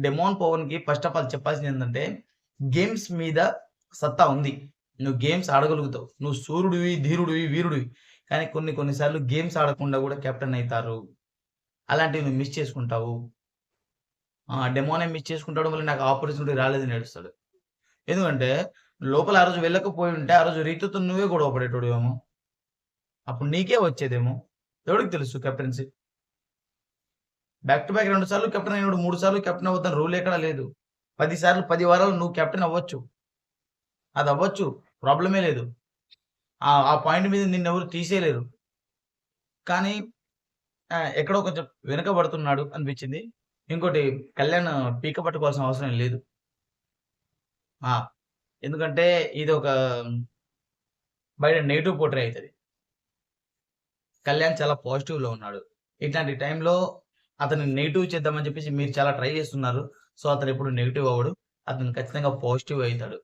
Demon పవన్‌కి first of all చెప్పాల్సింది ఏంటంటే గేమ్స్ మీద సత్తా ఉంది. నువ్వు గేమ్స్ ఆడగలుగుతావు. నువ్వు సూర్యుడివి ధీరుడివి, వీరుడివి. కానీ కొన్ని కొన్నిసార్లు గేమ్స్ ఆడకుండా కూడా కెప్టెన్ అవుతారు అలాంటివి నువ్వు మిస్ చేసుకుంటావు. ఆ! డెమోనే మిస్ చేసుకుంటాడు. మళ్ళీ నాకు ఆపర్చునిటీ రాలేదని ఏడుస్తాడు. ఎందుకంటే లోపల ఆ రోజు వెళ్ళకపోయి ఉంటే, ఆ రోజు రీతితో నువ్వే గొడవ పడేటోడివేమో. అప్పుడు నీకే వచ్చేదేమో. ఎవడికి తెలుసు కెప్టెన్సీ? బ్యాక్ టు బ్యాక్ రెండు సార్లు కెప్టెన్ అయినోడు 3 సార్లు కెప్టెన్ అవ్వద్దని రూల్ ఎక్కడ లేదు. పది సార్లు పది వారాలు నువ్వు కెప్టెన్ అవ్వచ్చు. అది అవ్వచ్చు. ప్రాబ్లమే లేదు. ఆ పాయింట్ మీద నిన్నెవరు తీసేయలేరు. కానీ ఎక్కడో కొంచెం వెనుకబడుతున్నాడు అనిపించింది. ఇంకోటి కళ్యాణ్ పీక పట్టుకోవాల్సిన అవసరం లేదు. ఎందుకంటే ఇది ఒక బయట నెగిటివ్ పోర్ట్రే అవుతుంది కళ్యాణ్ చాలా పాజిటివ్‌లో ఉన్నాడు. ఇట్లాంటి టైంలో అతను నెగిటివ్ చేద్దామని చెప్పేసి మీరు చాలా ట్రై చేస్తున్నారు. సో, అతను ఎప్పుడు నెగిటివ్ అవ్వడు. అతను ఖచ్చితంగా పాజిటివ్ అవుతాడు